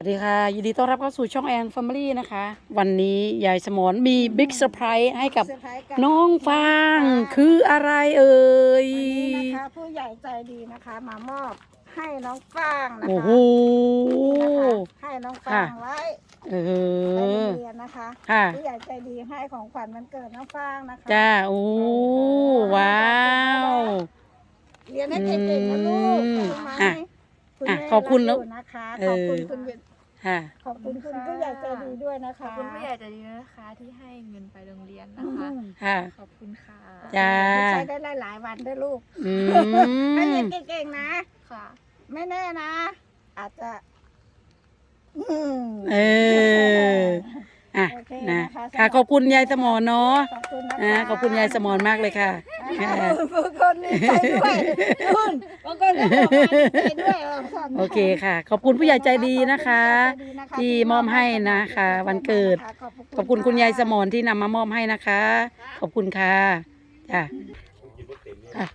สวัสดีค่ะ ยินดีต้อนรับเข้าสู่ช่องแอนแฟมิลี่นะคะ วันนี้ยายสมอนมีบิ๊กเซอร์ไพรส์ให้กับเซอร์ไพรส์น้องฟางคืออะไรเอ่ย วันนี้นะคะผู้ใหญ่ใจดีนะคะ มามอบให้น้องฟางนะคะโอ้โห นี่นะคะให้น้องฟางค่ะไว้เอไปโรอ งเรียนนะคะ ค่ะ ผู้ใหญ่ใจดีให้ของขวัญวันเกิดน้องฟางนะคะจ้าโอ้ว้าว เรียนให้เก่งๆนะลูกอืม รู้ไหมอะ คุณอะแม่ขอบคุณรัลูกกยู่นะคะเอขอบอคุณคุณค่ะ ขอบคุณคุณผู้ใหญ่ใจดีด้วยนะคะขอบคุณผู้ใหญ่ใจดีนะคะที่ให้เงินไปโรงเรียนอืนะคะ มค่ะ ขอบคุณค่ะจ้า ใช้ได้หลายๆวันด้วยลูกอืให้เรียมนเก่งๆนะ ค่ะ ไม่แน่นะ อาจจะ อืม เอออะโอเคนะนะคะค่ะขอบคุณยายสมอนเนาะขอบคุณนะอ่าคะขอบคุณยายสมอนมากเลยค่ะอ่าบางคนดีใจด้วยคุณบางคนก็บอกว่าดีใจด้วยเออขบณโอเคค่ะขอบคุณผู้ใหญ่ใจดีนะคะขอบคุณผู้ใหญ่ใจดีนะคะ ที่มอบให้นะคะวันเกิด ขอบคุณคุณยายสมอนที่นำมามอบให้นะคะ ขอบคุณค่ะจ้ะค่ะ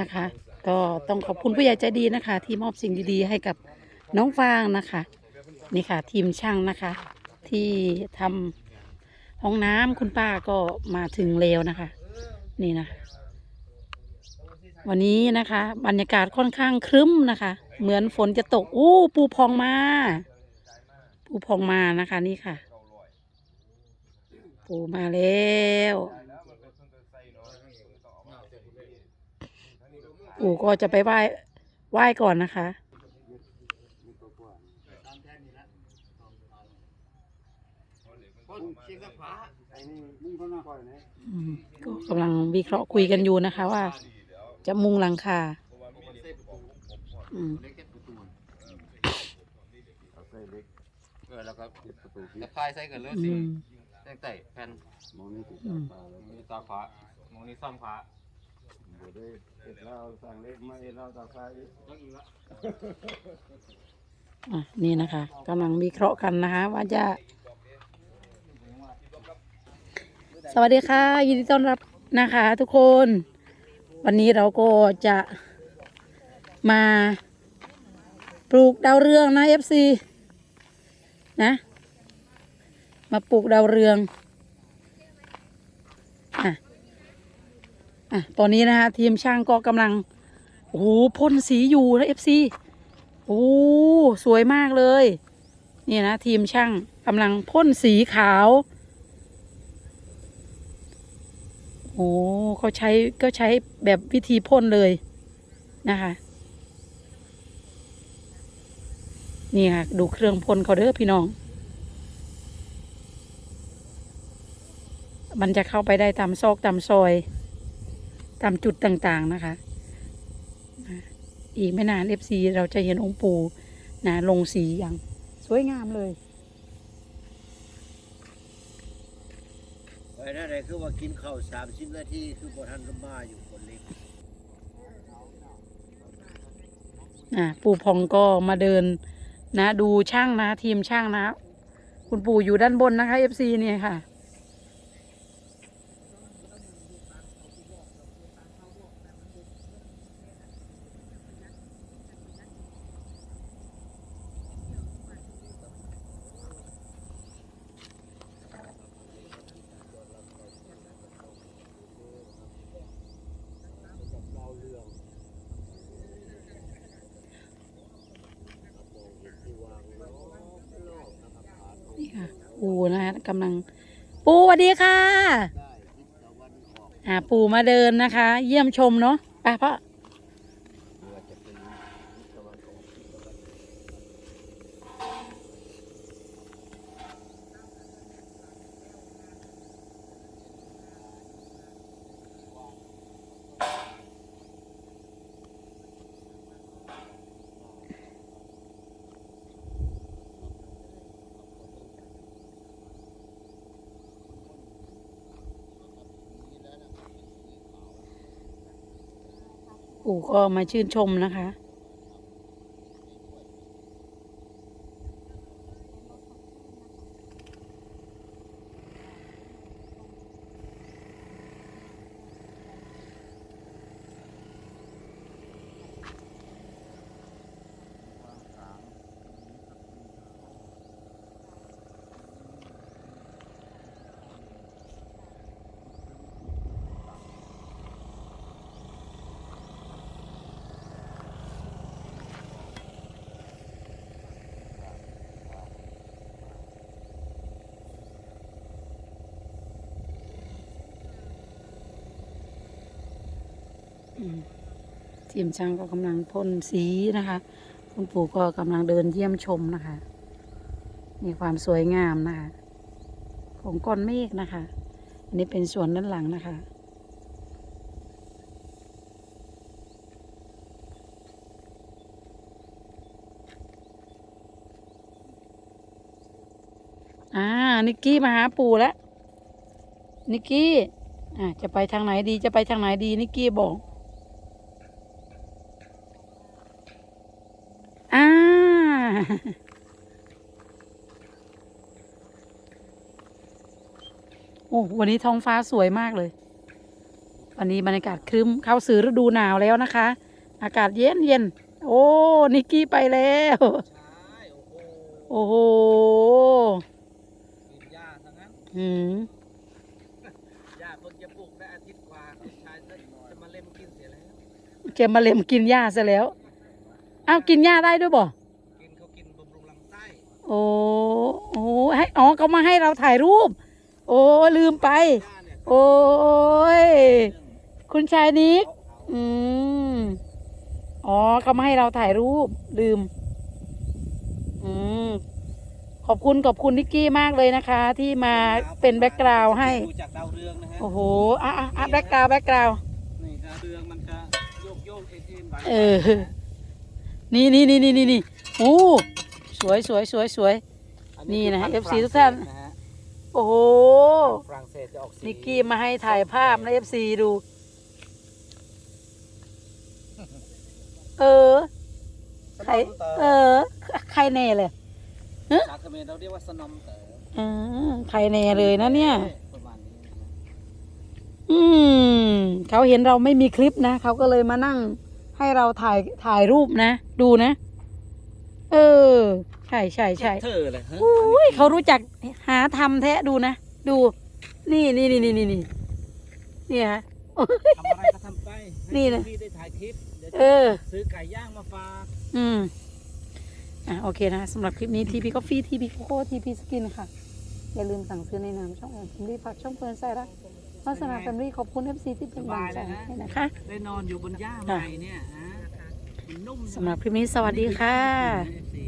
นะคะ ก็ต้องขอบคุณผู้ใหญ่ใจดีนะคะ ที่มอบสิ่งดีๆ ให้กับน้องฟางนะคะ นี่ค่ะ ทีมช่างนะคะ ที่ทำ ห้องน้ำคุณป้าก็มาถึงแล้วนะคะ นี่นะ วันนี้นะคะ บรรยากาศค่อนข้างครึ้มนะคะ เหมือนฝนจะตกอู้ปูพองมา ปูพองมานะคะ นี่ค่ะ ปูมาแล้วปูก็จะไปไหว้ไหว้ก่อนนะคะ อืมก็กำลังวิเคราะห์คุยกันอยู่นะคะว่า จะมุงหลังคาอืมเออแล้วก็ตะไคร้ใส่กันเลยอืสิมตั้งแต่แผ่นอืมมองนี่ตาขวามองนี่ซ่อมขวาอะนี่นะคะกำลังวิเคราะห์กันนะคะ ว่าจะ สวัสดีค่ะยินดีต้อนรับนะคะ ทุกคน วันนี้เราก็จะมาปลูกดาวเรืองนะเอฟซีนะ มาปลูกดาวเรืองอะอะตอนนี้นะคะทีมช่างก็กำลังโอ้โหพ่นสีอยู่นะเอฟซีโอ้สวยมากเลย นี่นะทีมช่างกำลังพ่นสีขาว โอ้เขาใช้ก็ใช้แบบวิธีพ่นเลยนะคะ นี่ค่ะ ดูเครื่องพ่นเขาเด้อพี่น้อง มันจะเข้าไปได้ตามซอกตามซอย ตามจุดต่างๆนะคะ อีกไม่นานเอฟซีเราจะเห็นองค์ปู่นะลงสีอย่าง สวยงามเลย ไปนั่นไหนคือว่ากินข้าวสามสิบนาทีคือบทันก็มาอยู่คนเล็กอะปู่พองก็มาเดินนะ ดูช่างนะ ทีมช่างนะ คุณปู่อยู่ด้านบนนะคะเอฟซีเนี่ยค่ะ ค่ะปูนะคะกำลัง ปูสวัสดีค่ะอ่าปูมาเดินนะคะ เยี่ยมชมเนาะไปพ่อ ปู่ก็มาชื่นชมนะคะ ทีมช่างก็กำลังพ่นสีนะคะ คุณปู่ก็กำลังเดินเยี่ยมชมนะคะ มีความสวยงามนะคะ ของก้อนเมฆนะคะ อันนี้เป็นส่วนด้านหลังนะคะอ่า นิกกี้มาหาปู่แล้ว นิกกี้ อ่า จะไปทางไหนดี จะไปทางไหนดี นิกกี้บอก อ่า โอ้วันนี้ท้องฟ้าสวยมากเลย วันนี้บรรยากาศครึ้มเข้าสู่ฤดูหนาวแล้วนะคะ อากาศเย็นเย็นโอ้ นิกกี้ไปแล้วใช่โอ้โหโอ้โหกินหญ้าทั้งนั้นอืมหญ้าเพิ่งจะปลูกได้อาทิตย์กว่าลูกชายจะมาเล่มกินเสียแล้วแกมาเล็มกินหญ้าซะแล้ว อ้าว กินหญ้าได้ด้วยบ่กินเขากินบำรุงลำไส้ โอ้โอ้ให้ อ๋อเขามาให้เราถ่ายรูป โอ้ลืมไปหญ้าเนี่ยโอ้ยคุณชายนิก อืมอ๋อเขามาให้เราถ่ายรูป ลืม อืมขอบคุณขอบคุณนิกกี้มากเลยนะคะ ที่มาเป็นแบ็กกราวด์ให้ ดูจากดาวเรืองนะฮะโอ้โหอะอะอะแบ็กกราวด์แบ็กกราวด์นี่ดาวเรืองมันจะโยกโยกเอ็นเอ็นไหวเออ นี่นี่นี่นี่นี่นี่โอ้สวยสวยสวยสวยอันี่นะฮะคือ FC ทุกท่านะฮะ โอ้โหฝรั่งเศสจะออกสีนิกกี้มาให้ถ่ายภาพในเอฟซีดู เออ ใคร เออ ใครแน่เลยชาวเขมรเราเรียกว่าสนอมเต๋อเออใครแน่เลยนะเนี่ย ประมาณนี้นะฮะอืม เขาเห็นเราไม่มีคลิปนะ เขาก็เลยมานั่ง ให้เราถ่ายถ่ายรูปนะ ดูนะ เออ ใช่ใช่ใช่เธอเลยฮะอุ้ยเขารู้จักหาทำแท้ดูนะ ดู นี่นี่นี่นี่นี่นี่เนี่ยฮะทำอะไรก็ทำไปให้นี่นะพี่ได้ถ่ายคลิปเดี๋ยวเออ ซื้อไก่ย่างมาฝากอืมอะโอเคนะสำหรับคลิปนี้ทีพีกาแฟทีพีโคโค่ทีพีสกินค่ะ อย่าลืมสั่งซื้อในนามช่องแอมแฟมลี่ฝากช่องเพื่อนใส่รักลักษณะแฟมลี่ขอบคุณเอฟซีที่เป็นกำลังใจให้นะคะได้นอนอยู่บนหญ้าใหม่เนี่ยฮะมันนุ่มสำหรับคลิปนี้สวัสดีค่ะเอฟซี